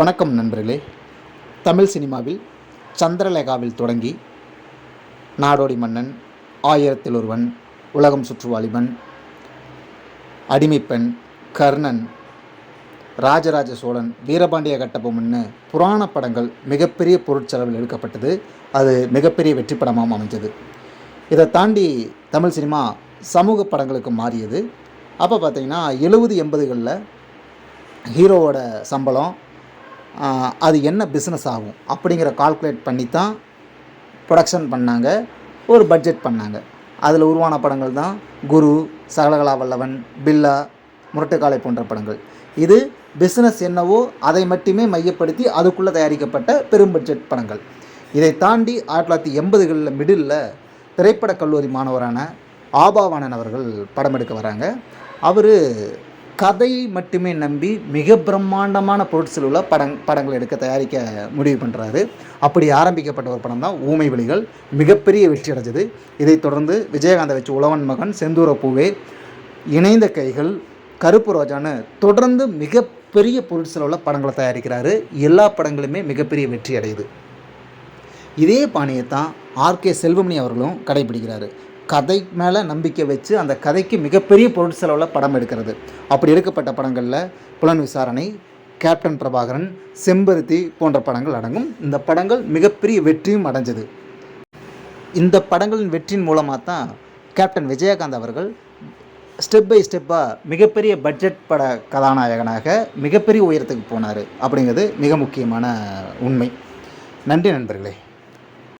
வணக்கம் நண்பர்களே. தமிழ் சினிமாவில் சந்திரலேகாவில் தொடங்கி நாடோடி மன்னன் ஆயிரத்தில் ஒருவன் உலகம் சுற்றுவாளிமன் அடிமைப்பெண் கர்ணன் ராஜராஜ சோழன் வீரபாண்டிய கட்டபொம்மன்னு புராண படங்கள் மிகப்பெரிய பொருட்செலவில் எடுக்கப்பட்டது. அது மிகப்பெரிய வெற்றி படமாகவும் அமைஞ்சது. இதை தாண்டி தமிழ் சினிமா சமூக படங்களுக்கு மாறியது. அப்போ பார்த்திங்கன்னா எழுபது எண்பதுகளில் ஹீரோவோட சம்பளம் அது என்ன பிஸ்னஸ் ஆகும் அப்படிங்கிற கால்குலேட் பண்ணி தான் ப்ரொடக்ஷன் பண்ணாங்க. ஒரு பட்ஜெட் பண்ணாங்க. அதில் உருவான படங்கள் தான் குரு சகலகலா வல்லவன் பில்லா முரட்டுக்காலை போன்ற படங்கள். இது பிஸ்னஸ் என்னவோ அதை மட்டுமே மையப்படுத்தி அதுக்குள்ளே தயாரிக்கப்பட்ட பெரும் பட்ஜெட் படங்கள். இதை தாண்டி ஆயிரத்தி தொள்ளாயிரத்தி எண்பதுகளில் மிடில் திரைப்படக் கல்லூரி மாணவரான ஆபாவானன் அவர்கள் படம் எடுக்க வராங்க. அவர் கதையை மட்டுமே நம்பி மிக பிரம்மாண்டமான பொருட்சில் உள்ள படங் படங்கள் எடுக்க தயாரிக்க முடிவு பண்ணுறாரு அப்படி ஆரம்பிக்கப்பட்ட ஒரு படம் தான் ஊமை விழிகள். மிகப்பெரிய வெற்றி அடைஞ்சது. இதைத் தொடர்ந்து விஜயகாந்தை வச்சு உழவன் மகன் செந்தூர பூவே இணைந்த கைகள் கருப்பு ரோஜான்னு தொடர்ந்து மிகப்பெரிய பொருட்செலவில் படங்களை தயாரிக்கிறாரு. எல்லா படங்களுமே மிகப்பெரிய வெற்றி அடையுது. இதே பாணியை தான் ஆர்கே செல்வமணி அவர்களும் கடைபிடிக்கிறாரு. கதை மேலே நம்பிக்கை வச்சு அந்த கதைக்கு மிகப்பெரிய பொருட்செலவில் படம் எடுக்கிறது. அப்படி எடுக்கப்பட்ட படங்களில் புலன் விசாரணை கேப்டன் பிரபாகரன் செம்பருத்தி போன்ற படங்கள் அடங்கும். இந்த படங்கள் மிகப்பெரிய வெற்றியும் அடைஞ்சது. இந்த படங்களின் வெற்றியின் மூலமாக தான் கேப்டன் விஜயகாந்த் அவர்கள் ஸ்டெப் பை ஸ்டெப்பாக மிகப்பெரிய பட்ஜெட் பட கதாநாயகனாக மிகப்பெரிய உயரத்துக்கு போனார். அப்படிங்கிறது மிக முக்கியமான உண்மை. நன்றி நண்பர்களே.